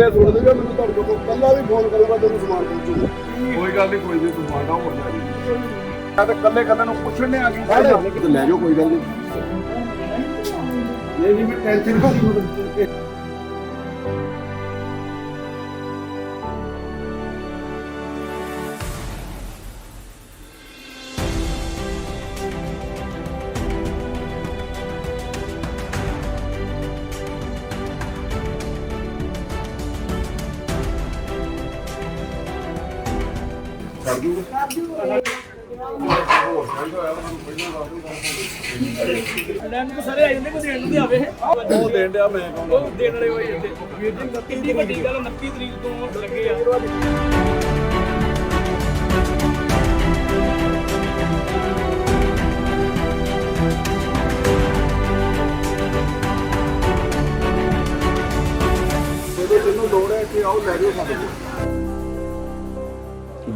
ਬੰਦੇ ਸੁਣ ਲਿਓ ਮੈਨੂੰ ਤੁਹਾਡੇ ਕੋਲ ਕੱਲਾ ਵੀ ਫੋਨ ਕਰੂੰਗਾ ਤੈਨੂੰ ਸਮਾਨ ਪਹੁੰਚੂਗਾ ਕੋਈ ਗੱਲ ਨਹੀਂ ਕੋਈ ਨਹੀਂ ਤੂੰ ਮਾਂਡਾ ਹੋ ਜਾ ਮੈਂ ਤਾਂ ਕੱਲੇ ਕੱਲੇ ਨੂੰ ਪੁੱਛਣ ਆ? ਗਈ ਲੈ ਜਾਓ ਕੋਈ ਗੱਲ ਨਹੀਂ। ਨਹੀਂ ਨਹੀਂ ਮੈਂ ਟੈਨਸ਼ਨ ਨਹੀਂ ਲੈਣ ਨੂੰ ਸਾਰੇ ਆ ਜਾਂਦੇ ਕੋਈ ਦੇਣ ਨੂੰ ਵੀ ਆਵੇ ਉਹ ਦੇਣ ਡਿਆ ਮੈਂ ਕਹੂੰਗਾ ਉਹ ਦੇਣ ਵਾਲੇ ਹੋਈ ਜਾਂਦੇ ਕਿੰਨੀ ਵੱਡੀ ਗੱਲ 29 ਤਰੀਕ ਤੋਂ ਲੱਗੇ ਆ।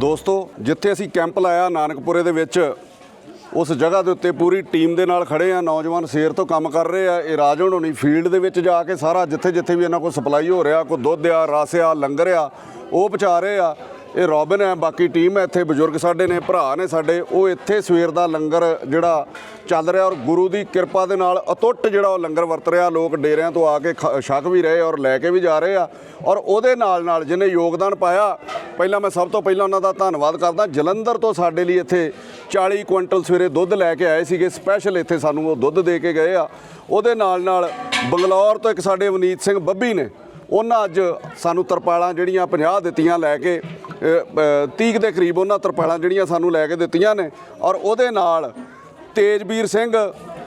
ਦੋਸਤੋ, ਜਿੱਥੇ ਅਸੀਂ ਕੈਂਪ ਲਾਇਆ ਨਾਨਕਪੁਰੇ ਦੇ ਵਿੱਚ, ਉਸ ਜਗ੍ਹਾ ਦੇ ਉੱਤੇ ਪੂਰੀ ਟੀਮ ਦੇ ਨਾਲ ਖੜੇ ਆ, ਨੌਜਵਾਨ ਸੇਰ ਤੋਂ ਕੰਮ ਕਰ ਰਹੇ ਆ, ਇਹ ਰਾਜਣ ਹੋਣੀ ਫੀਲਡ ਦੇ ਵਿੱਚ ਜਾ ਕੇ ਸਾਰਾ ਜਿੱਥੇ ਜਿੱਥੇ ਵੀ ਇਹਨਾਂ ਕੋਲ ਸਪਲਾਈ ਹੋ ਰਿਹਾ, ਕੋਈ ਦੁੱਧ ਆ, ਰਸ ਆ, ਲੰਗਰ ਆ, ਉਹ ਪਹੁੰਚਾ ਰਹੇ ਆ। ਇਹ ਰੋਬਿਨ ਹੈ, ਬਾਕੀ ਟੀਮ ਹੈ, ਇੱਥੇ ਬਜ਼ੁਰਗ ਸਾਡੇ ਨੇ, ਭਰਾ ਨੇ ਸਾਡੇ, ਉਹ ਇੱਥੇ ਸਵੇਰ ਦਾ ਲੰਗਰ ਜਿਹੜਾ ਚੱਲ ਰਿਹਾ ਔਰ ਗੁਰੂ ਦੀ ਕਿਰਪਾ ਦੇ ਨਾਲ ਅਤੁੱਟ ਜਿਹੜਾ ਉਹ ਲੰਗਰ ਵਰਤ ਰਿਹਾ, ਲੋਕ ਡੇਰਿਆਂ ਤੋਂ ਆ ਕੇ ਖ- ਛਕ ਵੀ ਰਹੇ ਔਰ ਲੈ ਕੇ ਵੀ ਜਾ ਰਹੇ ਆ ਔਰ ਉਹਦੇ ਨਾਲ ਨਾਲ ਜਿਹਨੇ ਯੋਗਦਾਨ ਪਾਇਆ, ਪਹਿਲਾਂ ਮੈਂ ਸਭ ਤੋਂ ਪਹਿਲਾਂ ਉਹਨਾਂ ਦਾ ਧੰਨਵਾਦ ਕਰਦਾ, ਜਲੰਧਰ ਤੋਂ ਸਾਡੇ ਲਈ ਇੱਥੇ 40 ਕੁਇੰਟਲ ਸਵੇਰੇ ਦੁੱਧ ਲੈ ਕੇ ਆਏ ਸੀਗੇ, ਸਪੈਸ਼ਲ ਇੱਥੇ ਸਾਨੂੰ ਉਹ ਦੁੱਧ ਦੇ ਕੇ ਗਏ ਆ, ਉਹਦੇ ਨਾਲ ਨਾਲ ਬੰਗਲੌਰ ਤੋਂ ਇੱਕ ਸਾਡੇ ਅਵਨੀਤ ਸਿੰਘ ਬੱਬੀ ਨੇ ਉਹਨਾਂ ਅੱਜ ਸਾਨੂੰ ਤਰਪਾਲਾਂ ਜਿਹੜੀਆਂ 50 ਦਿੱਤੀਆਂ ਲੈ ਕੇ 30 ਦੇ ਕਰੀਬ ਉਹਨਾਂ ਤਰਪਾਲਾਂ ਜਿਹੜੀਆਂ ਸਾਨੂੰ ਲੈ ਕੇ ਦਿੱਤੀਆਂ ਨੇ। ਔਰ ਉਹਦੇ ਨਾਲ ਤੇਜਵੀਰ ਸਿੰਘ,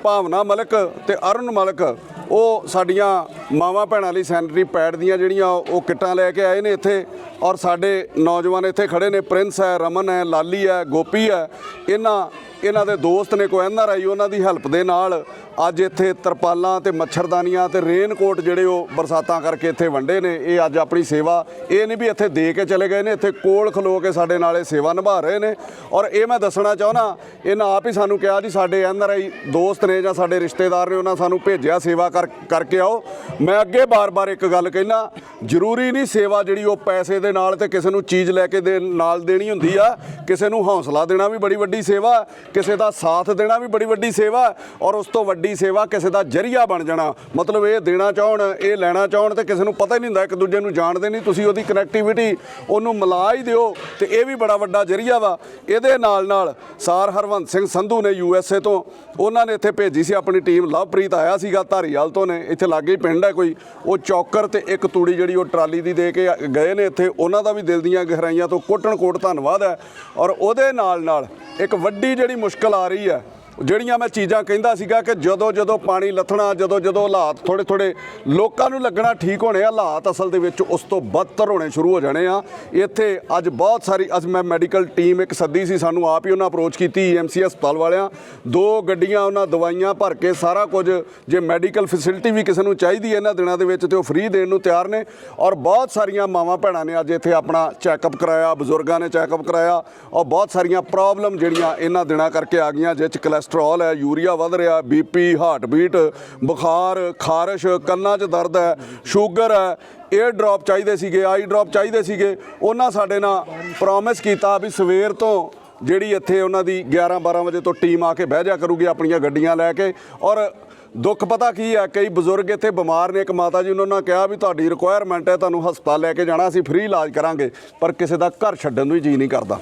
ਭਾਵਨਾ ਮਲਕ ਤੇ ਅਰੁਣ ਮਲਕ ਉਹ ਸਾਡੀਆਂ ਮਾਵਾਂ ਭੈਣਾਂ ਲਈ ਸੈਨਟਰੀ ਪੈਡ ਦੀਆਂ ਜਿਹੜੀਆਂ ਉਹ ਕਿੱਟਾਂ ਲੈ ਕੇ ਆਏ ਨੇ ਇੱਥੇ ਔਰ ਸਾਡੇ ਨੌਜਵਾਨ ਇੱਥੇ ਖੜੇ ਨੇ। ਪ੍ਰਿੰਸ ਹੈ, ਰਮਨ ਹੈ, ਲਾਲੀ ਹੈ, ਗੋਪੀ ਹੈ। ਇਹਨਾਂ ਇਹਨਾਂ ਦੇ ਦੋਸਤ ਨੇ ਕੋਈ ਐਨ ਆਰ ਆਈ ਉਹਨਾਂ ਦੀ ਹੈਲਪ ਦੇ ਨਾਲ ਅੱਜ ਇੱਥੇ ਤਰਪਾਲਾਂ ਤੇ ਮੱਛਰਦਾਨੀਆਂ ਤੇ ਰੇਨ ਕੋਟ ਜਿਹੜੇ ਉਹ ਬਰਸਾਤਾਂ ਕਰਕੇ ਇੱਥੇ ਵੰਡੇ ਨੇ। ਇਹ ਅੱਜ ਆਪਣੀ ਸੇਵਾ, ਇਹ ਨਹੀਂ ਵੀ ਇੱਥੇ ਦੇ ਕੇ ਚਲੇ ਗਏ ਨੇ, ਇੱਥੇ ਕੋਲ ਖਲੋ ਕੇ ਸਾਡੇ ਨਾਲ ਇਹ ਸੇਵਾ ਨਿਭਾ ਰਹੇ ਨੇ। ਔਰ ਇਹ ਮੈਂ ਦੱਸਣਾ ਚਾਹੁੰਦਾ, ਇਹਨਾਂ ਆਪ ਹੀ ਸਾਨੂੰ ਕਿਹਾ ਜੀ, ਸਾਡੇ ਐਨ ਆਰ ਆਈ ਦੋਸਤ ਨੇ ਜਾਂ ਸਾਡੇ ਰਿਸ਼ਤੇਦਾਰ ਨੇ ਉਹਨਾਂ ਸਾਨੂੰ ਭੇਜਿਆ ਸੇਵਾ ਕਰ ਕਰਕੇ ਆਓ। ਮੈਂ ਅੱਗੇ ਬਾਰ-ਬਾਰ ਇੱਕ ਗੱਲ ਕਹਿਣਾ ਜ਼ਰੂਰੀ ਨਹੀਂ ਸੇਵਾ ਜਿਹੜੀ ਉਹ ਪੈਸੇ ਦੇ ਨਾਲ ਤੇ ਕਿਸੇ ਨੂੰ ਚੀਜ਼ ਲੈ ਕੇ ਦੇ ਨਾਲ ਦੇਣੀ ਹੁੰਦੀ ਆ। ਕਿਸੇ ਨੂੰ ਹੌਸਲਾ ਦੇਣਾ ਵੀ ਬੜੀ ਵੱਡੀ ਸੇਵਾ, ਕਿਸੇ ਦਾ ਸਾਥ ਦੇਣਾ ਵੀ ਬੜੀ ਵੱਡੀ ਸੇਵਾ ਔਰ ਉਸ ਤੋਂ ਵੱਡੀ ਸੇਵਾ ਕਿਸੇ ਦਾ ਜਰੀਆ ਬਣ ਜਾਣਾ। ਮਤਲਬ ਇਹ ਦੇਣਾ ਚਾਹਣ, ਇਹ ਲੈਣਾ ਚਾਹਣ ਤੇ ਕਿਸੇ ਨੂੰ ਪਤਾ ਹੀ ਨਹੀਂ ਹੁੰਦਾ, ਇੱਕ ਦੂਜੇ ਨੂੰ ਜਾਣਦੇ ਨਹੀਂ, ਤੁਸੀਂ ਉਹਦੀ ਕਨੈਕਟੀਵਿਟੀ ਉਹਨੂੰ ਮਿਲਾ ਹੀ ਦਿਓ ਤੇ ਇਹ ਵੀ ਬੜਾ ਵੱਡਾ ਜਰੀਆ ਵਾ। ਇਹਦੇ ਨਾਲ ਨਾਲ ਸਾਰ ਹਰਵੰਤ ਸਿੰਘ ਸੰਧੂ ਨੇ ਯੂ ਐਸ ਏ ਤੋਂ, ਉਹਨਾਂ ਨੇ ਇੱਥੇ ਭੇਜੀ ਸੀ, ਆਪਣੀ ਟੀਮ ਲਵਪ੍ਰੀਤ ਆਇਆ ਸੀਗਾ ਧਾਰੀਵਾਲ ਤੋਂ ਨੇ, ਇੱਥੇ ਲਾਗੇ ਹੀ ਪਿੰਡ ਹੈ ਕੋਈ। ਉਹ ਚੌਕਰ ਤੇ ਇੱਕ ਤੂੜੀ ਜਿਹੜੀ ਉਹ ਟਰਾਲੀ ਦੀ ਦੇ ਕੇ ਗਏ ਨੇ ਇੱਥੇ। ਉਹਨਾਂ ਦਾ ਵੀ ਦਿਲ ਦੀਆਂ ਗਹਿਰਾਈਆਂ ਤੋਂ ਕੋਟਣ ਕੋਟ ਧੰਨਵਾਦ ਹੈ। ਔਰ ਉਹਦੇ ਨਾਲ ਨਾਲ ਇੱਕ ਵੱਡੀ ਜਿਹੜੀ ਮੁਸ਼ਕਲ ਆ ਰਹੀ ਹੈ ਜਿਹੜੀਆਂ ਮੈਂ ਚੀਜ਼ਾਂ ਕਹਿੰਦਾ ਸੀਗਾ ਕਿ ਜਦੋਂ ਜਦੋਂ ਪਾਣੀ ਲੱਥਣਾ, ਜਦੋਂ ਜਦੋਂ ਹਾਲਾਤ ਥੋੜੇ ਥੋੜੇ ਲੋਕਾਂ ਨੂੰ ਲੱਗਣਾ ਠੀਕ ਹੋਣੇ ਆ, ਹਾਲਾਤ ਅਸਲ ਦੇ ਵਿੱਚ ਉਸ ਤੋਂ ਬਦਤਰ ਹੋਣੇ ਸ਼ੁਰੂ ਹੋ ਜਾਣੇ ਆ। ਇੱਥੇ ਅੱਜ ਬਹੁਤ ਸਾਰੀ, ਅੱਜ ਮੈਂ ਮੈਡੀਕਲ ਟੀਮ ਇੱਕ ਸੱਦੀ ਸੀ, ਸਾਨੂੰ ਆਪ ਹੀ ਉਹਨਾਂ ਅਪਰੋਚ ਕੀਤੀ ਐਮਸੀ ਹਸਪਤਾਲ ਵਾਲਿਆਂ। ਦੋ ਗੱਡੀਆਂ ਉਹਨਾਂ ਦਵਾਈਆਂ ਭਰ ਕੇ ਸਾਰਾ ਕੁਝ, ਜੇ ਮੈਡੀਕਲ ਫੈਸਿਲਿਟੀ ਵੀ ਕਿਸੇ ਨੂੰ ਚਾਹੀਦੀ ਹੈ ਇਹਨਾਂ ਦਿਨਾਂ ਦੇ ਵਿੱਚ ਤੇ ਉਹ ਫ੍ਰੀ ਦੇਣ ਨੂੰ ਤਿਆਰ ਨੇ। ਔਰ ਬਹੁਤ ਸਾਰੀਆਂ ਮਾਵਾਂ ਭੈਣਾਂ ਨੇ ਅੱਜ ਇੱਥੇ ਆਪਣਾ ਚੈੱਕਅਪ ਕਰਾਇਆ, ਬਜ਼ੁਰਗਾਂ ਨੇ ਚੈੱਕਅਪ ਕਰਾਇਆ। ਔਰ ਬਹੁਤ ਸਾਰੀਆਂ ਪ੍ਰੋਬਲਮ ਜਿਹੜੀਆਂ ਇਹਨਾਂ ਦਿਨਾਂ ਕਰਕੇ ਆ ਗਈਆਂ, ਜਿਹ 'ਚ ਕੋਲੇਸਟ੍ਰੋਲ ਹੈ, ਯੂਰੀਆ ਵੱਧ ਰਿਹਾ ਬੀਪੀ ਹਾਰਟ ਬੀਟ, ਬੁਖਾਰ, ਖਾਰਸ਼, ਕੰਨਾਂ 'ਚ ਦਰਦ ਹੈ, ਸ਼ੂਗਰ ਹੈ 에ਅਰ ਡ੍ਰੌਪ ਚਾਹੀਦੇ ਸੀਗੇ ਆਈ ਡ੍ਰੌਪ ਚਾਹੀਦੇ ਸੀਗੇ। ਉਹਨਾਂ ਸਾਡੇ ਨਾਲ ਪ੍ਰੋਮਿਸ ਕੀਤਾ ਵੀ ਸਵੇਰ ਤੋਂ ਜਿਹੜੀ ਇੱਥੇ ਉਹਨਾਂ ਦੀ 11 12 ਵਜੇ ਤੋਂ ਟੀਮ ਆ ਕੇ ਬਹਿ ਜਾ ਕਰੂਗੀ ਆਪਣੀਆਂ ਗੱਡੀਆਂ ਲੈ ਕੇ। ਔਰ ਦੁੱਖ ਪਤਾ ਕੀ ਹੈ, ਕਈ ਬਜ਼ੁਰਗ ਇੱਥੇ ਬਿਮਾਰ ਨੇ, ਇੱਕ ਮਾਤਾ ਜੀ ਉਹਨਾਂ ਨੇ ਕਿਹਾ ਵੀ ਤੁਹਾਡੀ ਰਿਕੁਆਇਰਮੈਂਟ ਹੈ, ਤੁਹਾਨੂੰ ਹਸਪਤਾਲ ਲੈ ਕੇ ਜਾਣਾ, ਅਸੀਂ ਫ੍ਰੀ ਇਲਾਜ ਕਰਾਂਗੇ, ਪਰ ਕਿਸੇ ਦਾ ਘਰ ਛੱਡਣ ਨੂੰ ਹੀ ਜੀ ਨਹੀਂ ਕਰਦਾ।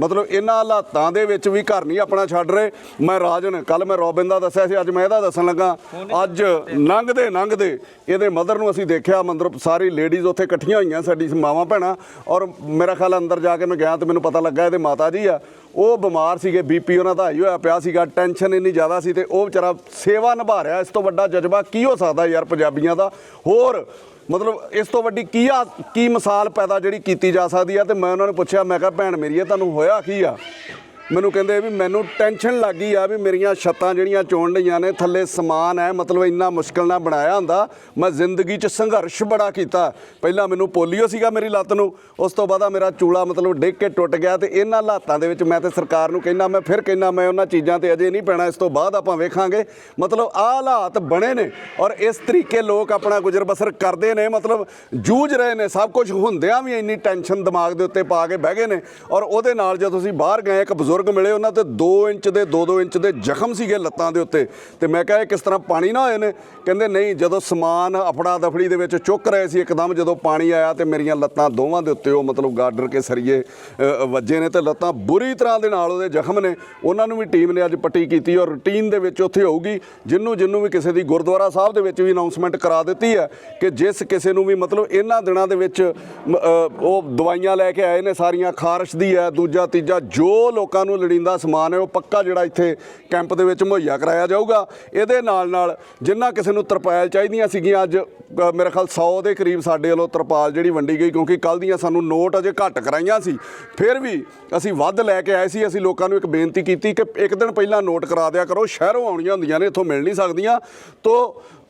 ਮਤਲਬ ਇਹਨਾਂ ਹਾਲਾਤਾਂ ਦੇ ਵਿੱਚ ਵੀ ਘਰ ਨਹੀਂ ਆਪਣਾ ਛੱਡ ਰਹੇ। ਮੈਂ ਰਾਜਨ ਕੱਲ ਮੈਂ ਰੋਬਿਨ ਦਾ ਦੱਸਿਆ ਸੀ, ਅੱਜ ਮੈਂ ਇਹਦਾ ਦੱਸਣ ਲੱਗਾ। ਅੱਜ ਲੰਘਦੇ ਲੰਘਦੇ ਇਹਦੇ ਮਦਰ ਨੂੰ ਅਸੀਂ ਦੇਖਿਆ, ਮੰਦਰ ਸਾਰੀ ਲੇਡੀਜ਼ ਉੱਥੇ ਇਕੱਠੀਆਂ ਹੋਈਆਂ, ਸਾਡੀ ਮਾਵਾਂ, ਭੈਣਾਂ। ਔਰ ਮੇਰਾ ਖਿਆਲ ਅੰਦਰ ਜਾ ਕੇ ਮੈਂ ਗਿਆ ਤੇ ਮੈਨੂੰ ਪਤਾ ਲੱਗਾ ਇਹਦੇ ਮਾਤਾ ਜੀ ਆ। ਉਹ ਬਿਮਾਰ ਸੀਗੇ ਬੀਪੀ ਉਹਨਾਂ ਦਾ ਹਾਈ ਹੋਇਆ ਪਿਆ ਸੀਗਾ ਟੈਨਸ਼ਨ ਇੰਨੀ ਜ਼ਿਆਦਾ ਸੀ ਤੇ ਉਹ ਵਿਚਾਰਾ ਸੇਵਾ ਨਿਭਾ ਰਿਹਾ ਇਸ ਤੋਂ ਵੱਡਾ ਜਜ਼ਬਾ ਕੀ ਹੋ ਸਕਦਾ ਯਾਰ ਪੰਜਾਬੀਆਂ ਦਾ? ਹੋਰ, ਮਤਲਬ ਇਸ ਤੋਂ ਵੱਡੀ ਕੀ ਆ, ਕੀ ਮਿਸਾਲ ਪੈਦਾ ਜਿਹੜੀ ਕੀਤੀ ਜਾ ਸਕਦੀ ਆ? ਤੇ ਮੈਂ ਉਹਨਾਂ ਨੂੰ ਪੁੱਛਿਆ, ਮੈਂ ਕਿਹਾ, ਭੈਣ ਮੇਰੀ, ਇਹ ਤੁਹਾਨੂੰ ਹੋਇਆ ਕੀ ਆ? ਮੈਨੂੰ ਕਹਿੰਦੇ ਵੀ ਮੈਨੂੰ ਟੈਨਸ਼ਨ ਲੱਗੀ ਆ ਵੀ ਮੇਰੀਆਂ ਛੱਤਾਂ ਜਿਹੜੀਆਂ ਚੋਣ ਲਈਆਂ ਨੇ, ਥੱਲੇ ਸਮਾਨ ਹੈ, ਮਤਲਬ ਇੰਨਾ ਮੁਸ਼ਕਲ ਨਾਲ ਬਣਾਇਆ ਹੁੰਦਾ। ਮੈਂ ਜ਼ਿੰਦਗੀ 'ਚ ਸੰਘਰਸ਼ ਬੜਾ ਕੀਤਾ। ਪਹਿਲਾਂ ਮੈਨੂੰ ਪੋਲੀਓ ਸੀਗਾ ਮੇਰੀ ਲੱਤ ਨੂੰ, ਉਸ ਤੋਂ ਬਾਅਦ ਮੇਰਾ ਚੂਲਾ ਮਤਲਬ ਡਿੱਗ ਕੇ ਟੁੱਟ ਗਿਆ ਤੇ ਇਹਨਾਂ ਹਾਲਾਤਾਂ ਦੇ ਵਿੱਚ ਮੈਂ ਤੇ ਸਰਕਾਰ ਨੂੰ ਕਹਿੰਦਾ, ਮੈਂ ਫਿਰ ਕਹਿੰਦਾ, ਮੈਂ ਉਹਨਾਂ ਚੀਜ਼ਾਂ ਤੇ ਅਜੇ ਨਹੀਂ ਪੈਣਾ, ਇਸ ਤੋਂ ਬਾਅਦ ਆਪਾਂ ਵੇਖਾਂਗੇ। ਮਤਲਬ ਆ ਹਾਲਾਤ ਬਣੇ ਨੇ ਔਰ ਇਸ ਤਰੀਕੇ ਲੋਕ ਆਪਣਾ ਗੁਜ਼ਰ ਬਸਰ ਕਰਦੇ ਨੇ, ਮਤਲਬ ਜੂਝ ਰਹੇ ਨੇ। ਸਭ ਕੁਝ ਹੁੰਦਿਆਂ ਵੀ ਇੰਨੀ ਟੈਨਸ਼ਨ ਦਿਮਾਗ ਦੇ ਉੱਤੇ ਪਾ ਕੇ ਬਹਿ ਗਏ ਨੇ ਔਰ ਉਹਦੇ ਨਾਲ ਜਦੋਂ ਅਸੀਂ ਬਾਹਰ ਗਏ, ਇੱਕ ਬਜ਼ੁਰਗ ਮਿਲੇ, ਉਹਨਾਂ ਤੇ 2 ਇੰਚ ਦੇ 2-2 ਇੰਚ ਦੇ ਜ਼ਖਮ ਸੀਗੇ ਲੱਤਾਂ ਦੇ ਉੱਤੇ। ਤੇ ਮੈਂ ਕਿਹਾ ਇਹ ਕਿਸ ਤਰ੍ਹਾਂ ਪਾਣੀ ਨਾ ਹੋਏ ਨੇ? ਕਹਿੰਦੇ, ਨਹੀਂ, ਜਦੋਂ ਸਮਾਨ ਅਫੜਾ ਦਫੜੀ ਦੇ ਵਿੱਚ ਚੁੱਕ ਰਹੇ ਸੀ, ਇੱਕਦਮ ਜਦੋਂ ਪਾਣੀ ਆਇਆ ਤੇ ਮੇਰੀਆਂ ਲੱਤਾਂ ਦੋਵਾਂ ਦੇ ਉੱਤੇ ਉਹ ਮਤਲਬ ਗਾਡਰ ਕੇ ਸਰੀਏ ਵੱਜੇ ਨੇ ਤੇ ਲੱਤਾਂ ਬੁਰੀ ਤਰ੍ਹਾਂ ਦੇ ਨਾਲ ਉਹਦੇ ਜ਼ਖਮ ਨੇ। ਉਹਨਾਂ ਨੂੰ ਵੀ ਟੀਮ ਨੇ ਅੱਜ ਪੱਟੀ ਕੀਤੀ ਔਰ ਰੂਟੀਨ ਦੇ ਵਿੱਚ ਉੱਥੇ ਹੋਊਗੀ। ਜਿੰਨੂੰ ਜਿੰਨੂੰ ਵੀ ਕਿਸੇ ਦੀ ਗੁਰਦੁਆਰਾ ਸਾਹਿਬ ਦੇ ਵਿੱਚ ਵੀ ਅਨਾਉਂਸਮੈਂਟ ਕਰਾ ਦਿੱਤੀ ਹੈ ਕਿ ਜਿਸ ਕਿਸੇ ਨੂੰ ਵੀ ਮਤਲਬ ਇਹਨਾਂ ਦਿਨਾਂ ਦੇ ਵਿੱਚ ਉਹ ਦਵਾਈਆਂ ਲੈ ਕੇ ਆਏ ਨੇ, ਸਾਰੀਆਂ ਖਾਰਸ਼ ਦੀ ਹੈ, ਦੂਜਾ, ਤੀਜਾ, ਜੋ ਲੋਕਾਂ ਨੂੰ ਲੋੜੀਂਦਾ ਸਮਾਨ ਹੈ ਉਹ ਪੱਕਾ ਜਿਹੜਾ ਇੱਥੇ ਕੈਂਪ ਦੇ ਵਿੱਚ ਮੁਹੱਈਆ ਕਰਾਇਆ ਜਾਊਗਾ। ਇਹਦੇ ਨਾਲ ਨਾਲ ਜਿੰਨਾ ਕਿਸੇ ਨੂੰ ਤਰਪਾਲ ਚਾਹੀਦੀਆਂ ਸੀਗੀਆਂ ਅੱਜ ਅ, ਮੇਰੇ ਖਿਆਲ 100 ਦੇ ਕਰੀਬ ਸਾਡੇ ਵੱਲੋਂ ਤਰਪਾਲ ਜਿਹੜੀ ਵੰਡੀ ਗਈ ਕਿਉਂਕਿ ਕੱਲ ਦੀਆਂ ਸਾਨੂੰ ਨੋਟ ਅਜੇ ਘੱਟ ਕਰਾਈਆਂ ਸੀ। ਫਿਰ ਵੀ ਅਸੀਂ ਵੱਧ ਲੈ ਕੇ ਆਏ ਸੀ ਅਸੀਂ ਲੋਕਾਂ ਨੂੰ ਇੱਕ ਬੇਨਤੀ ਕੀਤੀ ਕਿ ਇੱਕ ਦਿਨ ਪਹਿਲਾਂ ਨੋਟ ਕਰਾ ਦਿਆ ਕਰੋ ਸ਼ਹਿਰੋਂ ਆਉਣੀਆਂ ਹੁੰਦੀਆਂ ਨੇ ਇੱਥੋਂ ਮਿਲ ਨਹੀਂ ਸਕਦੀਆਂ। ਤੋਂ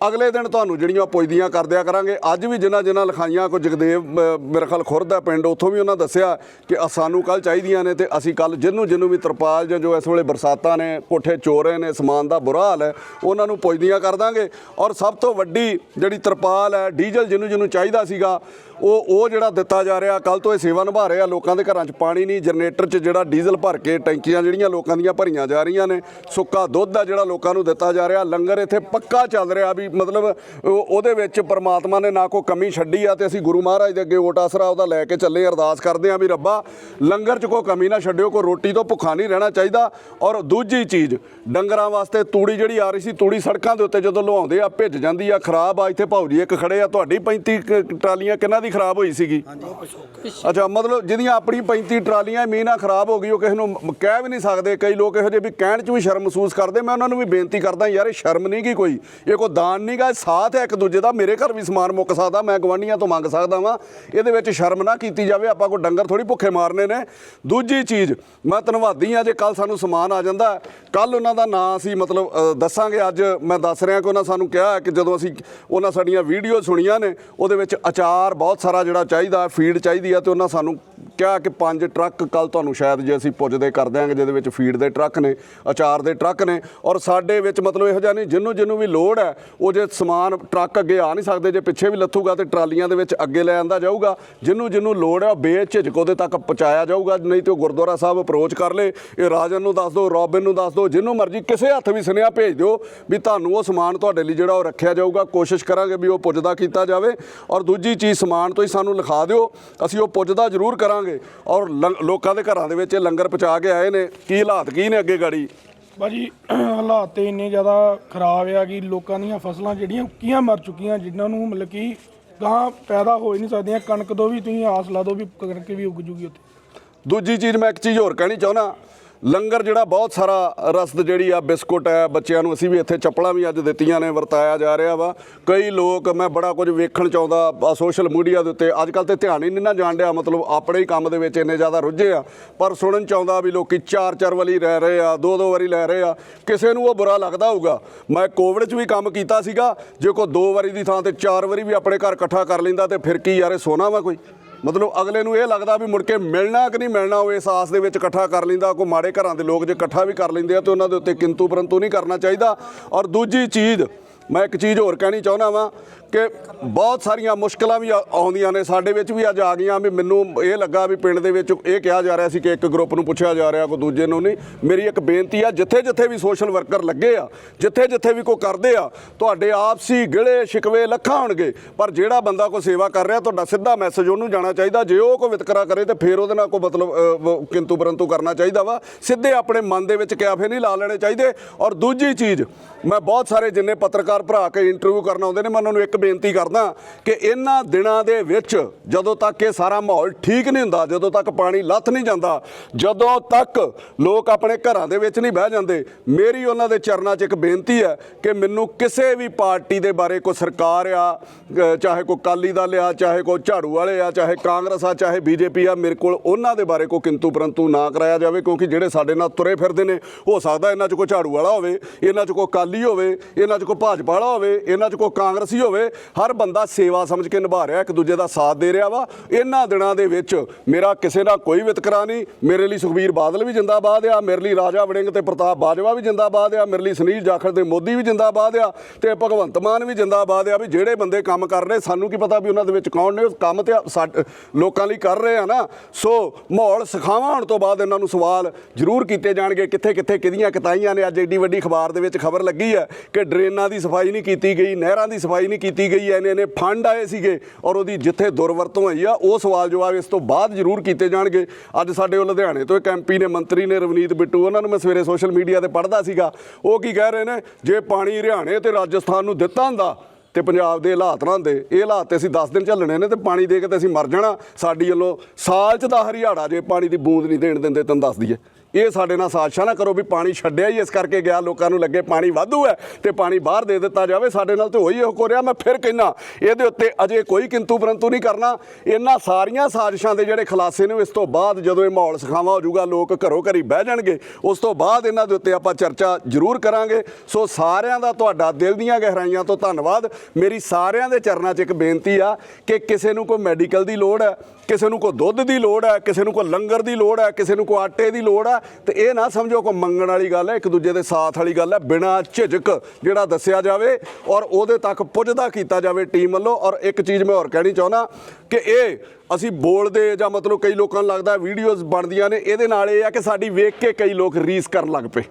ਅਗਲੇ ਦਿਨ ਤੁਹਾਨੂੰ ਜਿਹੜੀਆਂ ਪੁੱਜਦੀਆਂ ਕਰਦਿਆ ਕਰਾਂਗੇ। ਅੱਜ ਵੀ ਜਿਨ੍ਹਾਂ ਜਿਨ੍ਹਾਂ ਲਿਖਾਈਆਂ ਕੋ ਜਗਦੇਵ ਮੇਰੇ ਖਿਆਲ ਖੁਰਦ ਦਾ ਪਿੰਡ, ਉੱਥੋਂ ਵੀ ਉਹਨਾਂ ਦੱਸਿਆ ਕਿ ਸਾਨੂੰ ਕੱਲ ਚਾਹੀਦੀਆਂ ਨੇ ਤੇ ਅਸੀਂ ਕੱਲ ਜਿਹਨੂੰ ਜਿਹਨੂੰ ਵੀ ਤਰਪਾਲ ਜਾਂ ਜੋ ਇਸ ਵੇਲੇ ਬਰਸਾਤਾਂ ਨੇ, ਕੋਠੇ ਚੋਰੇ ਨੇ, ਸਮਾਨ ਦਾ ਬੁਰਾ ਹਾਲ ਹੈ, ਉਹਨਾਂ ਨੂੰ ਪੁੱਜਦੀਆਂ ਕਰ ਦਾਂਗੇ। ਔਰ ਸਭ ਤੋਂ ਵੱਡੀ ਜਿਹੜੀ ਤਰਪਾਲ ਹੈ, ਡੀਜ਼ਲ ਜਿਹਨੂੰ ਜਿਹਨੂੰ ਚਾਹੀਦਾ ਸੀਗਾ ਉਹ ਉਹ ਜਿਹੜਾ ਦਿੱਤਾ ਜਾ ਰਿਹਾ ਕੱਲ ਤੋਂ ਇਹ ਸੇਵਾ ਨਿਭਾ ਰਹੇ ਆ, ਲੋਕਾਂ ਦੇ ਘਰਾਂ 'ਚ ਪਾਣੀ ਨਹੀਂ, ਜਨਰੇਟਰ 'ਚ ਜਿਹੜਾ ਡੀਜ਼ਲ ਭਰ ਕੇ ਟੈਂਕੀਆਂ ਜਿਹੜੀਆਂ ਲੋਕਾਂ ਦੀਆਂ ਭਰੀਆਂ ਜਾ ਰਹੀਆਂ ਨੇ, ਸੁੱਕਾ ਦੁੱਧ ਆ ਜਿਹੜਾ ਲੋਕਾਂ ਨੂੰ ਦਿੱਤਾ ਜਾ ਰਿਹਾ, ਲੰਗਰ ਇੱਥੇ ਪੱਕਾ ਚੱਲ ਰਿਹਾ ਵੀ ਮਤਲਬ ਉਹਦੇ ਵਿੱਚ ਪਰਮਾਤਮਾ ਨੇ ਨਾ ਕੋਈ ਕਮੀ ਛੱਡੀ ਆ ਤੇ ਅਸੀਂ ਗੁਰੂ ਮਹਾਰਾਜ ਦੇ ਅੱਗੇ ਓਟ ਆਸਰਾ ਉਹਦਾ ਲੈ ਕੇ ਚੱਲੇ ਅਰਦਾਸ ਕਰਦੇ ਆ ਵੀ ਰੱਬਾ ਲੰਗਰ 'ਚ ਕੋਈ ਕਮੀ ਨਾ ਛੱਡਿਓ, ਕੋਈ ਰੋਟੀ ਤੋਂ ਭੁੱਖਾ ਨਹੀਂ ਰਹਿਣਾ ਚਾਹੀਦਾ। ਔਰ ਦੂਜੀ ਚੀਜ਼, ਡੰਗਰਾਂ ਵਾਸਤੇ ਤੂੜੀ ਜਿਹੜੀ ਆ ਰਹੀ ਸੀ, ਤੂੜੀ ਸੜਕਾਂ ਦੇ ਉੱਤੇ ਜਦੋਂ ਲਵਾਉਂਦੇ ਆ, ਭਿੱਜ ਜਾਂਦੀ ਆ, ਖਰਾਬ ਆ, ਇੱਥੇ ਭਾਊ ਜੀ ਇੱਕ ਖੜੇ ਆ, ਤੁਹਾਡੀ 35 ਕ- ਟਰਾਲੀਆਂ ਕਿਹਨਾਂ ਦੀ ਖਰਾਬ ਹੋਈ ਸੀਗੀ। ਅੱਛਾ ਮਤਲਬ ਜਿਹਦੀਆਂ ਆਪਣੀ 35 ਟਰਾਲੀਆਂ ਮੀਂਹ ਨਾਲ ਖਰਾਬ ਹੋ ਗਈ ਉਹ ਕਿਸੇ ਨੂੰ ਕਹਿ ਵੀ ਨਹੀਂ ਸਕਦੇ। ਕਈ ਲੋਕ ਇਹੋ ਜਿਹੇ ਵੀ ਕਹਿਣ 'ਚ ਵੀ ਸ਼ਰਮ ਮਹਿਸੂਸ ਕਰਦੇ ਮੈਂ ਉਹਨਾਂ ਨੂੰ ਵੀ ਬੇਨਤੀ ਕਰਦਾ ਯਾਰ ਇਹ ਸ਼ਰਮ ਨਹੀਂ ਗੀ ਕੋਈ। ਇਹ ਕੋਈ ਦਾਨ ਨਹੀਂ ਗਾ ਸਾਥ ਹੈ ਇੱਕ ਦੂਜੇ ਦਾ ਮੇਰੇ ਘਰ ਵੀ ਸਮਾਨ ਮੁੱਕ ਸਕਦਾ ਮੈਂ ਗਵਾਂਢੀਆਂ ਤੋਂ ਮੰਗ ਸਕਦਾ ਵਾਂ। ਇਹਦੇ ਵਿੱਚ ਸ਼ਰਮ ਨਾ ਕੀਤੀ ਜਾਵੇ ਆਪਾਂ ਕੋਈ ਡੰਗਰ ਥੋੜੀ ਭੁੱਖੇ ਮਾਰਨੇ ਨੇ। ਦੂਜੀ ਚੀਜ਼ ਮੈਂ ਧੰਨਵਾਦੀ ਆ ਜੇ ਕੱਲ ਸਾਨੂੰ ਸਮਾਨ ਆ ਜਾਂਦਾ ਕੱਲ ਉਹਨਾਂ ਦਾ ਨਾਂ ਸੀ ਮਤਲਬ ਦੱਸਾਂਗੇ। ਅੱਜ ਮੈਂ ਦੱਸ ਰਿਹਾ ਕਿ ਉਹਨਾਂ ਸਾਨੂੰ ਕਿਹਾ ਕਿ ਜਦੋਂ ਅਸੀਂ ਉਹਨਾਂ ਸਾਡੀਆਂ ਵੀਡੀਓ ਸੁਣੀਆਂ ਨੇ ਉਹਦੇ ਵਿੱਚ ਅਚਾਰ ਬਹੁਤ ਸਾਰਾ ਜਿਹੜਾ ਚਾਹੀਦਾ ਫੀਡ ਚਾਹੀਦੀ ਆ ਤੇ ਉਹਨਾਂ ਸਾਨੂੰ ਕਿਹਾ ਕਿ ਪੰਜ ਟਰੱਕ ਕੱਲ ਤੁਹਾਨੂੰ ਸ਼ਾਇਦ ਜੇ ਅਸੀਂ ਪੁੱਜਦੇ ਕਰ ਦਿਆਂਗੇ, ਜਿਹਦੇ ਵਿੱਚ ਫੀਡ ਦੇ ਟਰੱਕ ਨੇ, ਅਚਾਰ ਦੇ ਟਰੱਕ ਨੇ ਔਰ ਸਾਡੇ ਵਿੱਚ ਮਤਲਬ ਇਹੋ ਜਿਹਾ ਨਹੀਂ, ਜਿਹਨੂੰ ਜਿਹਨੂੰ ਵੀ ਲੋੜ ਹੈ, ਉਹ ਜੇ ਸਮਾਨ ਟਰੱਕ ਅੱਗੇ ਆ ਨਹੀਂ ਸਕਦੇ, ਜੇ ਪਿੱਛੇ ਵੀ ਲੱਥੂਗਾ ਤੇ ਟਰਾਲੀਆਂ ਦੇ ਵਿੱਚ ਅੱਗੇ ਲੈ ਆਂਦਾ ਜਾਊਗਾ, ਜਿਹਨੂੰ ਜਿਹਨੂੰ ਲੋੜ ਹੈ ਉਹ ਬੇਝਿਜਕ ਉਹਦੇ ਤੱਕ ਪਹੁੰਚਾਇਆ ਜਾਊਗਾ, ਨਹੀਂ ਤੇ ਉਹ ਗੁਰਦੁਆਰਾ ਸਾਹਿਬ ਅਪਰੋਚ ਕਰ ਲੇ, ਇਹ ਰਾਜਨ ਨੂੰ ਦੱਸ ਦਿਓ ਰੋਬਿਨ ਨੂੰ ਦੱਸ ਦਿਓ ਜਿਹਨੂੰ ਮਰਜ਼ੀ ਕਿਸੇ ਹੱਥ ਵੀ ਸੁਨੇਹਾ ਭੇਜ ਦਿਓ ਵੀ ਤੁਹਾਨੂੰ ਉਹ ਸਮਾਨ ਤੁਹਾਡੇ ਲਈ ਜਿਹੜਾ ਉਹ ਰੱਖਿਆ ਜਾਊਗਾ, ਕੋਸ਼ਿਸ਼ ਕਰਾਂਗੇ ਵੀ ਉਹ ਪੁੱਜਦਾ ਕੀਤਾ ਜਾਵੇ ਔਰ ਦੂਜੀ ਚੀਜ਼ ਸਮਾਨ ਤੋਂ ਹੀ ਸਾਨੂੰ ਲਿਖਾ ਦਿਓ ਅਸੀਂ ਉਹ ਪੁੱਜਦਾ ਜ਼ਰੂਰ ਕਰਾਂਗੇ। ਔਰ ਲੋਕਾਂ ਦੇ ਘਰਾਂ ਦੇ ਵਿੱਚ ਇਹ ਲੰਗਰ ਪਹੁੰਚਾ ਕੇ ਆਏ ਨੇ। ਕੀ ਹਾਲਾਤ ਕੀ ਨੇ ਅੱਗੇ ਗਾੜੀ? ਭਾਜੀ ਹਾਲਾਤ ਤੇ ਇੰਨੇ ਜ਼ਿਆਦਾ ਖਰਾਬ ਆ ਕਿ ਲੋਕਾਂ ਦੀਆਂ ਫਸਲਾਂ ਜਿਹੜੀਆਂ ਉੱਕੀਆਂ ਮਰ ਚੁੱਕੀਆਂ ਜਿਨ੍ਹਾਂ ਨੂੰ ਮਤਲਬ ਕਿ ਗਾਂ ਪੈਦਾ ਹੋ ਹੀ ਨਹੀਂ ਸਕਦੀਆਂ। ਕਣਕ ਤੋਂ ਵੀ ਤੁਸੀਂ ਆਸ ਲਾ ਦਿਓ ਵੀ ਕਣਕ ਵੀ ਉੱਗ ਜੂਗੀ ਉੱਥੇ। ਦੂਜੀ ਚੀਜ਼ ਮੈਂ ਇੱਕ ਚੀਜ਼ ਹੋਰ ਕਹਿਣੀ ਚਾਹੁੰਦਾ। ਲੰਗਰ ਜਿਹੜਾ ਬਹੁਤ ਸਾਰਾ ਰਸਦ ਜਿਹੜੀ ਆ, ਬਿਸਕੁਟ ਹੈ, ਬੱਚਿਆਂ ਨੂੰ ਅਸੀਂ ਵੀ ਇੱਥੇ ਚੱਪਲਾਂ ਵੀ ਅੱਜ ਦਿੱਤੀਆਂ ਨੇ, ਵਰਤਾਇਆ ਜਾ ਰਿਹਾ ਵਾ। ਕਈ ਲੋਕ, ਮੈਂ ਬੜਾ ਕੁਝ ਵੇਖਣ ਚਾਹੁੰਦਾ ਸੋਸ਼ਲ ਮੀਡੀਆ ਦੇ ਉੱਤੇ ਅੱਜ ਕੱਲ ਤੇ ਧਿਆਨ ਹੀ ਨਹੀਂ ਨਾ ਜਾਣ ਡਿਆ, ਮਤਲਬ ਆਪਣੇ ਹੀ ਕੰਮ ਦੇ ਵਿੱਚ ਇੰਨੇ ਜ਼ਿਆਦਾ ਰੁੱਝੇ ਆ। ਪਰ ਸੁਣਨ ਚਾਹੁੰਦਾ ਵੀ ਲੋਕੀ ਚਾਰ ਚਾਰ ਵਾਰੀ ਰਹਿ ਰਹੇ ਆ ਦੋ ਦੋ ਵਾਰੀ ਲੈ ਰਹੇ ਆ, ਕਿਸੇ ਨੂੰ ਉਹ ਬੁਰਾ ਲੱਗਦਾ ਹੋਊਗਾ। ਮੈਂ ਕੋਵਿਡ 'ਚ ਵੀ ਕੰਮ ਕੀਤਾ ਸੀਗਾ, ਜੇ ਕੋ ਦੋ ਵਾਰੀ ਦੀ ਥਾਂ ਤੇ ਚਾਰ ਵਾਰੀ ਵੀ ਆਪਣੇ ਘਰ ਇਕੱਠਾ ਕਰ ਲੈਂਦਾ ਤੇ ਫਿਰ ਕੀ ਯਾਰ, ਇਹ ਸੋਨਾ ਵਾ ਕੋਈ? ਮਤਲਬ ਅਗਲੇ ਨੂੰ ਇਹ ਲੱਗਦਾ ਵੀ ਮੁੜ ਕੇ ਮਿਲਣਾ ਕਿ ਨਹੀਂ ਮਿਲਣਾ, ਉਹ ਇਸ ਆਸ ਦੇ ਵਿੱਚ ਇਕੱਠਾ ਕਰ ਲੈਂਦਾ, ਕੋਈ ਮਾੜੇ ਘਰਾਂ ਦੇ ਲੋਕ ਜੇ ਇਕੱਠਾ ਵੀ ਕਰ ਲੈਂਦੇ ਆ, ਤੇ ਉਹਨਾਂ ਦੇ ਉੱਤੇ ਕਿੰਤੂ ਪਰੰਤੂ ਨਹੀਂ ਕਰਨਾ ਚਾਹੀਦਾ। ਔਰ ਦੂਜੀ ਚੀਜ਼ ਮੈਂ ਇੱਕ ਚੀਜ਼ ਹੋਰ ਕਹਿਣੀ ਚਾਹੁੰਦਾ ਵਾਂ ਕਿ ਬਹੁਤ ਸਾਰੀਆਂ ਮੁਸ਼ਕਲਾਂ ਵੀ ਆਉਂਦੀਆਂ ਨੇ, ਸਾਡੇ ਵਿੱਚ ਵੀ ਅੱਜ ਆ ਗਈਆਂ ਵੀ ਮੈਨੂੰ ਇਹ ਲੱਗਾ ਵੀ ਪਿੰਡ ਦੇ ਵਿੱਚ ਇਹ ਕਿਹਾ ਜਾ ਰਿਹਾ ਸੀ ਕਿ ਇੱਕ ਗਰੁੱਪ ਨੂੰ ਪੁੱਛਿਆ ਜਾ ਰਿਹਾ ਕੋਈ ਦੂਜੇ ਨੂੰ ਨਹੀਂ। ਮੇਰੀ ਇੱਕ ਬੇਨਤੀ ਆ ਜਿੱਥੇ ਜਿੱਥੇ ਵੀ ਸੋਸ਼ਲ ਵਰਕਰ ਲੱਗੇ ਆ ਜਿੱਥੇ ਜਿੱਥੇ ਵੀ ਕੋਈ ਕਰਦੇ ਆ, ਤੁਹਾਡੇ ਆਪਸੀ ਗਿਲੇ ਸ਼ਿਕਵੇ ਲੱਖਾਂ ਹੋਣਗੇ, ਪਰ ਜਿਹੜਾ ਬੰਦਾ ਕੋਈ ਸੇਵਾ ਕਰ ਰਿਹਾ, ਤੁਹਾਡਾ ਸਿੱਧਾ ਮੈਸੇਜ ਉਹਨੂੰ ਜਾਣਾ ਚਾਹੀਦਾ। ਜੇ ਉਹ ਕੋਈ ਵਿਤਕਰਾ ਕਰੇ ਤੇ ਫਿਰ ਉਹਦੇ ਨਾਲ ਕੋਈ ਮਤਲਬ ਕਿੰਤੂ ਪਰੰਤੂ ਕਰਨਾ ਚਾਹੀਦਾ ਵਾ। ਸਿੱਧੇ ਆਪਣੇ ਮਨ ਦੇ ਵਿੱਚ ਕਿਆਫੇ ਨਹੀਂ ਲਾ ਲੈਣੇ ਚਾਹੀਦੇ। ਔਰ ਦੂਜੀ ਚੀਜ਼, ਮੈਂ ਬਹੁਤ ਸਾਰੇ ਜਿੰਨੇ ਪੱਤਰਕਾਰ ਪੱਤਰਕਾਰ ਭਰਾ ਕੇ ਇੰਟਰਵਿਊ ਕਰਨ ਆਉਂਦੇ ਨੇ, ਮੈਂ ਉਹਨਾਂ ਨੂੰ ਇੱਕ ਬੇਨਤੀ ਕਰਦਾ ਕਿ ਇਹਨਾਂ ਦਿਨਾਂ ਦੇ ਵਿੱਚ ਜਦੋਂ ਤੱਕ ਇਹ ਸਾਰਾ ਮਾਹੌਲ ਠੀਕ ਨਹੀਂ ਹੁੰਦਾ, ਜਦੋਂ ਤੱਕ ਪਾਣੀ ਲੱਥ ਨਹੀਂ ਜਾਂਦਾ, ਜਦੋਂ ਤੱਕ ਲੋਕ ਆਪਣੇ ਘਰਾਂ ਦੇ ਵਿੱਚ ਨਹੀਂ ਬਹਿ ਜਾਂਦੇ, ਮੇਰੀ ਉਹਨਾਂ ਦੇ ਚਰਨਾਂ 'ਚ ਇੱਕ ਬੇਨਤੀ ਹੈ ਕਿ ਮੈਨੂੰ ਕਿਸੇ ਵੀ ਪਾਰਟੀ ਦੇ ਬਾਰੇ ਕੋਈ ਸਰਕਾਰ ਆ ਚਾਹੇ ਕੋਈ ਕਾਲੀ ਦਲ ਆ, ਚਾਹੇ ਕੋਈ ਝਾੜੂ ਵਾਲੇ ਆ, ਚਾਹੇ ਕਾਂਗਰਸ ਆ, ਚਾਹੇ ਬੀਜੇਪੀ ਆ, ਮੇਰੇ ਕੋਲ ਉਹਨਾਂ ਦੇ ਬਾਰੇ ਕੋਈ ਕਿੰਤੂ ਪਰੰਤੂ ਨਾ ਕਰਾਇਆ ਜਾਵੇ, ਕਿਉਂਕਿ ਜਿਹੜੇ ਸਾਡੇ ਨਾਲ ਤੁਰੇ ਫਿਰਦੇ ਨੇ, ਹੋ ਸਕਦਾ ਇਹਨਾਂ 'ਚ ਕੋਈ ਝਾੜੂ ਵਾਲਾ ਹੋਵੇ, ਇਹਨਾਂ 'ਚ ਕੋਈ ਕਾਲੀ ਹੋਵੇ, ਇਹਨਾਂ 'ਚ ਕੋਈ ਭਾਜਪਾ ਵਾਲਾ ਹੋਵੇ, ਇਹਨਾਂ 'ਚ ਕੋਈ ਕਾਂਗਰਸੀ ਹੋਵੇ, ਹਰ ਬੰਦਾ ਸੇਵਾ ਸਮਝ ਕੇ ਨਿਭਾ ਰਿਹਾ, ਇੱਕ ਦੂਜੇ ਦਾ ਸਾਥ ਦੇ ਰਿਹਾ ਵਾ। ਇਹਨਾਂ ਦਿਨਾਂ ਦੇ ਵਿੱਚ ਮੇਰਾ ਕਿਸੇ ਨਾਲ ਕੋਈ ਵਿਤਕਰਾ ਨਹੀਂ। ਮੇਰੇ ਲਈ ਸੁਖਬੀਰ ਬਾਦਲ ਵੀ ਜਿੰਦਾਬਾਦ ਆ, ਮੇਰੇ ਲਈ ਰਾਜਾ ਵੜਿੰਗ ਤੇ ਪ੍ਰਤਾਪ ਬਾਜਵਾ ਵੀ ਜਿੰਦਾਬਾਦ ਆ, ਮੇਰੇ ਲਈ ਸੁਨੀਲ ਜਾਖੜ ਤੇ ਮੋਦੀ ਵੀ ਜਿੰਦਾਬਾਦ ਆ ਤੇ ਭਗਵੰਤ ਮਾਨ ਵੀ ਜਿੰਦਾਬਾਦ ਆ ਵੀ ਜਿਹੜੇ ਬੰਦੇ ਕੰਮ ਕਰ ਰਹੇ, ਸਾਨੂੰ ਕੀ ਪਤਾ ਵੀ ਉਹਨਾਂ ਦੇ ਵਿੱਚ ਕੌਣ ਨੇ, ਉਹ ਕੰਮ ਤੇ ਸਾਡ- ਲੋਕਾਂ ਲਈ ਕਰ ਰਹੇ ਆ ਨਾ। ਸੋ ਮਾਹੌਲ ਸਿਖਾਵਾਂ ਹੋਣ ਤੋਂ ਬਾਅਦ ਇਹਨਾਂ ਨੂੰ ਸਵਾਲ ਜ਼ਰੂਰ ਕੀਤੇ ਜਾਣਗੇ ਕਿੱਥੇ ਕਿੱਥੇ ਕਿਹਦੀਆਂ ਕਿਤਾਈਆਂ ਨੇ। ਅੱਜ ਏਡੀ ਵੱਡੀ ਅਖਬਾਰ ਦੇ ਵਿੱਚ ਖਬਰ ਲੱਗੀ ਹੈ ਕਿ ਡਰੇਨਾਂ ਦੀ ਸਫ਼ਾਈ ਨਹੀਂ ਕੀਤੀ ਗਈ, ਨਹਿਰਾਂ ਦੀ ਸਫ਼ਾਈ ਨਹੀਂ ਕੀਤੀ ਗਈ, ਐਨੇ ਨੇ ਫੰਡ ਆਏ ਸੀਗੇ ਔਰ ਉਹਦੀ ਜਿੱਥੇ ਦੁਰਵਰਤੋਂ ਹੋਈ ਆ, ਉਹ ਸਵਾਲ ਜਵਾਬ ਇਸ ਤੋਂ ਬਾਅਦ ਜ਼ਰੂਰ ਕੀਤੇ ਜਾਣਗੇ। ਅੱਜ ਸਾਡੇ ਉਹ ਲੁਧਿਆਣੇ ਤੋਂ ਇੱਕ ਐਮਪੀ ਨੇ, ਮੰਤਰੀ ਨੇ, ਰਵਨੀਤ ਬਿੱਟੂ, ਉਹਨਾਂ ਨੂੰ ਮੈਂ ਸਵੇਰੇ ਸੋਸ਼ਲ ਮੀਡੀਆ ਤੇ ਪੜ੍ਹਦਾ ਸੀਗਾ, ਉਹ ਕੀ ਕਹਿ ਰਹੇ ਨੇ, ਜੇ ਪਾਣੀ ਹਰਿਆਣੇ ਤੇ ਰਾਜਸਥਾਨ ਨੂੰ ਦਿੱਤਾ ਹੁੰਦਾ ਤੇ ਪੰਜਾਬ ਦੇ ਹਾਲਾਤ ਨਾ ਹੁੰਦੇ। ਇਹ ਹਾਲਾਤ ਤੇ ਅਸੀਂ 10 ਦਿਨ ਝੱਲਣੇ ਨੇ ਤੇ ਪਾਣੀ ਦੇ ਕੇ ਤੇ ਅਸੀਂ ਮਰ ਜਾਣਾ। ਸਾਡੀ ਵੱਲੋਂ ਸਾਲ ਚ ਦਾ ਹਰਿਆੜਾ ਜੇ ਪਾਣੀ ਦੀ ਬੂੰਦ ਨਹੀਂ ਦੇਣ ਦਿੰਦੇ, ਤੈਨੂੰ ਦੱਸ ਦਈਏ। ਇਹ ਸਾਡੇ ਨਾਲ ਸਾਜ਼ਿਸ਼ਾਂ ਨਾ ਕਰੋ ਵੀ ਪਾਣੀ ਛੱਡਿਆ ਹੀ, ਇਸ ਕਰਕੇ ਗਿਆ, ਲੋਕਾਂ ਨੂੰ ਲੱਗੇ ਪਾਣੀ ਵਾਧੂ ਹੈ ਤੇ ਪਾਣੀ ਬਾਹਰ ਦੇ ਦਿੱਤਾ ਜਾਵੇ। ਸਾਡੇ ਨਾਲ ਤੇ ਹੋਈ ਇਹੋ ਕੋ ਰਿਹਾ ਮੈਂ ਫਿਰ ਕਹਿਣਾ ਇਹਦੇ ਉੱਤੇ ਅਜੇ ਕੋਈ ਕਿੰਤੂ ਪਰੰਤੂ ਨਹੀਂ ਕਰਨਾ। ਇਹਨਾਂ ਸਾਰੀਆਂ ਸਾਜ਼ਿਸ਼ਾਂ ਦੇ ਜਿਹੜੇ ਖੁਲਾਸੇ ਨੇ, ਇਸ ਤੋਂ ਬਾਅਦ ਜਦੋਂ ਇਹ ਮਾਹੌਲ ਸਿਖਾਵਾ ਹੋ ਜਾਊਗਾ, ਲੋਕ ਘਰੋਂ ਘਰੀ ਬਹਿ ਜਾਣਗੇ। ਉਸ ਤੋਂ ਬਾਅਦ ਇਹਨਾਂ ਦੇ ਉੱਤੇ ਆਪਾਂ ਚਰਚਾ ਜ਼ਰੂਰ ਕਰਾਂਗੇ। ਸੋ ਸਾਰਿਆਂ ਦਾ ਤੁਹਾਡਾ ਦਿਲ ਦੀਆਂ ਗਹਿਰਾਈਆਂ ਤੋਂ ਧੰਨਵਾਦ। ਮੇਰੀ ਸਾਰਿਆਂ ਦੇ ਚਰਨਾਂ 'ਚ ਇੱਕ ਬੇਨਤੀ ਆ ਕਿ ਕਿਸੇ ਨੂੰ ਕੋਈ ਮੈਡੀਕਲ ਦੀ ਲੋੜ ਹੈ, ਕਿਸੇ ਨੂੰ ਕੋਈ ਦੁੱਧ ਦੀ ਲੋੜ ਹੈ, ਕਿਸੇ ਨੂੰ ਕੋਈ ਲੰਗਰ ਦੀ ਲੋੜ ਹੈ, ਕਿਸੇ ਨੂੰ ਕੋਈ ਆਟੇ ਦੀ ਲੋੜ ਹੈ, ਤੇ ਇਹ ਨਾ ਸਮਝੋ ਕੋਈ ਮੰਗਣ ਵਾਲੀ ਗੱਲ ਹੈ, ਇੱਕ ਦੂਜੇ ਦੇ ਸਾਥ ਵਾਲੀ ਗੱਲ ਹੈ, ਬਿਨਾਂ ਝਿਜਕ ਜਿਹੜਾ ਦੱਸਿਆ ਜਾਵੇ ਔਰ ਉਹਦੇ ਤੱਕ ਪੁੱਜਦਾ ਕੀਤਾ ਜਾਵੇ ਟੀਮ ਵੱਲੋਂ। ਔਰ ਇੱਕ ਚੀਜ਼ ਮੈਂ ਹੋਰ ਕਹਿਣੀ ਚਾਹੁੰਦਾ ਕਿ ਇਹ ਅਸੀਂ ਬੋਲਦੇ ਜਾਂ ਮਤਲਬ ਕਈ ਲੋਕਾਂ ਨੂੰ ਲੱਗਦਾ ਵੀਡੀਓਜ਼ ਬਣਦੀਆਂ ਨੇ, ਇਹਦੇ ਨਾਲ ਇਹ ਆ ਕਿ ਸਾਡੀ ਵੇਖ ਕੇ ਕਈ ਲੋਕ ਰੀਸ ਕਰਨ ਲੱਗ ਪਏ।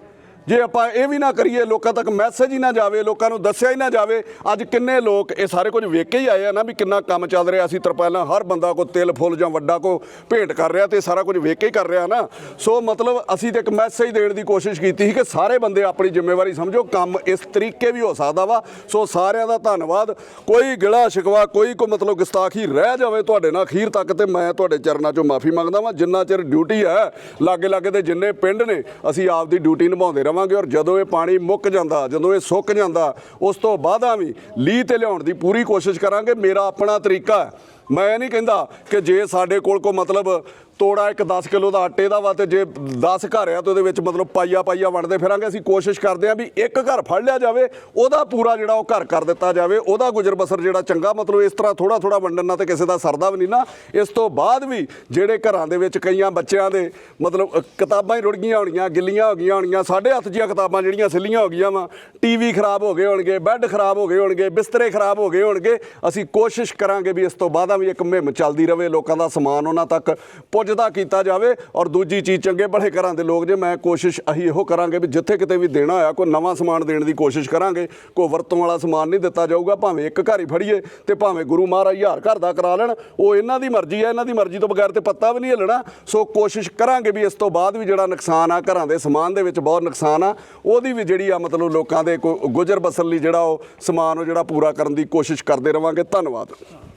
ਜੇ ਆਪਾਂ ਇਹ ਵੀ ਨਾ ਕਰੀਏ, ਲੋਕਾਂ ਤੱਕ ਮੈਸੇਜ ਹੀ ਨਾ ਜਾਵੇ, ਲੋਕਾਂ ਨੂੰ ਦੱਸਿਆ ਹੀ ਨਾ ਜਾਵੇ, ਅੱਜ ਕਿੰਨੇ ਲੋਕ ਇਹ ਸਾਰੇ ਕੁਝ ਵੇਖ ਕੇ ਹੀ ਆਏ ਆ ਨਾ ਵੀ ਕਿੰਨਾ ਕੰਮ ਚੱਲ ਰਿਹਾ। ਅਸੀਂ ਤਰਪਾਲਾਂ ਹਰ ਬੰਦਾ ਕੋ ਤਿਲ ਫੁੱਲ ਜਾਂ ਵੱਡਾ ਕੋ ਭੇਂਟ ਕਰ ਰਿਹਾ ਤੇ ਸਾਰਾ ਕੁਝ ਵੇਖ ਕੇ ਹੀ ਕਰ ਰਿਹਾ ਨਾ। ਸੋ ਮਤਲਬ ਅਸੀਂ ਤੇ ਇੱਕ ਮੈਸੇਜ ਦੇਣ ਦੀ ਕੋਸ਼ਿਸ਼ ਕੀਤੀ ਸੀ ਕਿ ਸਾਰੇ ਬੰਦੇ ਆਪਣੀ ਜ਼ਿੰਮੇਵਾਰੀ ਸਮਝੋ, ਕੰਮ ਇਸ ਤਰੀਕੇ ਵੀ ਹੋ ਸਕਦਾ ਵਾ। ਸੋ ਸਾਰਿਆਂ ਦਾ ਧੰਨਵਾਦ। ਕੋਈ ਗਿਲਾ ਸ਼ਿਕਵਾ, ਕੋਈ ਕੋ ਮਤਲਬ ਗਸਤਾਖੀ ਰਹਿ ਜਾਵੇ ਤੁਹਾਡੇ ਨਾਲ ਅਖੀਰ ਤੱਕ ਤੇ ਮੈਂ ਤੁਹਾਡੇ ਚਰਨਾਂ 'ਚੋਂ ਮਾਫੀ ਮੰਗਦਾ ਵਾਂ। ਜਿੰਨਾ ਚਿਰ ਡਿਊਟੀ ਹੈ ਲਾਗੇ ਲਾਗੇ ਦੇ ਜਿੰਨੇ ਪਿੰਡ ਨੇ, ਅਸੀਂ ਆਪਦੀ ਡਿਊਟੀ ਨਿਭਾਉਂਦੇ ਰਵਾਂਗੇ ਔਰ ਜਦੋਂ ਇਹ ਪਾਣੀ ਮੁੱਕ ਜਾਂਦਾ, ਜਦੋਂ ਇਹ ਸੁੱਕ ਜਾਂਦਾ, ਉਸ ਤੋਂ ਬਾਅਦਾਂ ਵੀ ਲੀਹ ਤੇ ਲਿਆਉਣ ਦੀ ਪੂਰੀ ਕੋਸ਼ਿਸ਼ ਕਰਾਂਗੇ। ਮੇਰਾ ਆਪਣਾ ਤਰੀਕਾ ਹੈ। ਮੈਂ ਇਹ ਨਹੀਂ ਕਹਿੰਦਾ ਕਿ ਜੇ ਸਾਡੇ ਕੋਲ ਕੋ ਮਤਲਬ ਤੋੜਾ ਇੱਕ 10 ਕਿਲੋ ਦਾ ਆਟੇ ਦਾ ਵਾ ਤੇ ਜੇ 10 ਘਰ ਆ ਤੇ ਉਹਦੇ ਵਿੱਚ ਮਤਲਬ ਪਾਈਆ ਪਾਈਆ ਵੰਡਦੇ ਫਿਰਾਂਗੇ, ਅਸੀਂ ਕੋਸ਼ਿਸ਼ ਕਰਦੇ ਆ ਵੀ ਇੱਕ ਘਰ ਫੜ ਲਿਆ ਜਾਵੇ, ਉਹਦਾ ਪੂਰਾ ਜਿਹੜਾ ਉਹ ਘਰ ਕਰ ਦਿੱਤਾ ਜਾਵੇ, ਉਹਦਾ ਗੁਜ਼ਰ ਬਸਰ ਜਿਹੜਾ ਚੰਗਾ, ਮਤਲਬ ਇਸ ਤਰ੍ਹਾਂ ਥੋੜਾ ਥੋੜਾ ਵੰਡਣ ਨਾਲ ਤੇ ਕਿਸੇ ਦਾ ਸਰਦਾ ਵੀ ਨਹੀਂ ਨਾ। ਇਸ ਤੋਂ ਬਾਅਦ ਵੀ ਜਿਹੜੇ ਘਰਾਂ ਦੇ ਵਿੱਚ ਕਈਆਂ ਬੱਚਿਆਂ ਦੇ ਮਤਲਬ ਕਿਤਾਬਾਂ ਹੀ ਰੁੜ ਗਈਆਂ ਹੋਣੀਆਂ, ਗਿੱਲੀਆਂ ਹੋ ਗਈਆਂ ਹੋਣੀਆਂ, ਸਾਡੇ ਹੱਥ ਦੀਆਂ ਕਿਤਾਬਾਂ ਜਿਹੜੀਆਂ ਸਿੱਲੀਆਂ ਹੋ ਗਈਆਂ ਵਾ, ਟੀਵੀ ਖਰਾਬ ਹੋ ਗਏ ਹੋਣਗੇ, ਬੈੱਡ ਖਰਾਬ ਹੋ ਗਏ ਹੋਣਗੇ, ਬਿਸਤਰੇ ਖਰਾਬ ਹੋ ਗਏ ਹੋਣਗੇ, ਅਸੀਂ ਕੋਸ਼ਿਸ਼ ਕਰਾਂਗੇ ਵੀ ਇਸ ਤੋਂ ਬਾਅਦ ਵੀ ਇੱਕ ਮੁਹਿੰਮ ਚੱਲਦੀ ਰਵੇ, ਲੋਕਾਂ ਦਾ ਸਮਾਨ ਉਹਨਾਂ ਤੱਕ ਪੁੱਜ ਪੁੱਜਦਾ ਕੀਤਾ ਜਾਵੇ ਔਰ ਦੂਜੀ ਚੀਜ਼ ਚੰਗੇ ਭਲੇ ਘਰਾਂ ਦੇ ਲੋਕ ਜੇ ਮੈਂ ਕੋਸ਼ਿਸ਼ ਅਸੀਂ ਇਹੋ ਕਰਾਂਗੇ ਵੀ ਜਿੱਥੇ ਕਿਤੇ ਵੀ ਦੇਣਾ ਹੋਇਆ ਕੋਈ ਨਵਾਂ ਸਮਾਨ ਦੇਣ ਦੀ ਕੋਸ਼ਿਸ਼ ਕਰਾਂਗੇ, ਕੋਈ ਵਰਤੋਂ ਵਾਲਾ ਸਮਾਨ ਨਹੀਂ ਦਿੱਤਾ ਜਾਊਗਾ, ਭਾਵੇਂ ਇੱਕ ਘਰ ਹੀ ਫੜੀਏ ਤੇ ਭਾਵੇਂ ਗੁਰੂ ਮਹਾਰਾਜ ਹਜ਼ਾਰ ਘਰ ਦਾ ਕਰਾ ਲੈਣ, ਉਹ ਇਹਨਾਂ ਦੀ ਮਰਜ਼ੀ ਹੈ, ਇਹਨਾਂ ਦੀ ਮਰਜ਼ੀ ਤੋਂ ਬਗੈਰ ਤੇ ਪੱਤਾ ਵੀ ਨਹੀਂ ਹਿੱਲਣਾ। ਸੋ ਕੋਸ਼ਿਸ਼ ਕਰਾਂਗੇ ਵੀ ਇਸ ਤੋਂ ਬਾਅਦ ਵੀ ਜਿਹੜਾ ਨੁਕਸਾਨ ਆ, ਘਰਾਂ ਦੇ ਸਮਾਨ ਦੇ ਵਿੱਚ ਬਹੁਤ ਨੁਕਸਾਨ ਆ, ਉਹਦੀ ਵੀ ਜਿਹੜੀ ਆ ਮਤਲਬ ਲੋਕਾਂ ਦੇ ਕੋ- ਗੁਜ਼ਰ ਬਸਰ ਲਈ ਜਿਹੜਾ ਉਹ ਸਮਾਨ ਉਹ ਜਿਹੜਾ ਪੂਰਾ ਕਰਨ ਦੀ ਕੋਸ਼ਿਸ਼ ਕਰਦੇ ਰਵਾਂਗੇ। ਧੰਨਵਾਦ।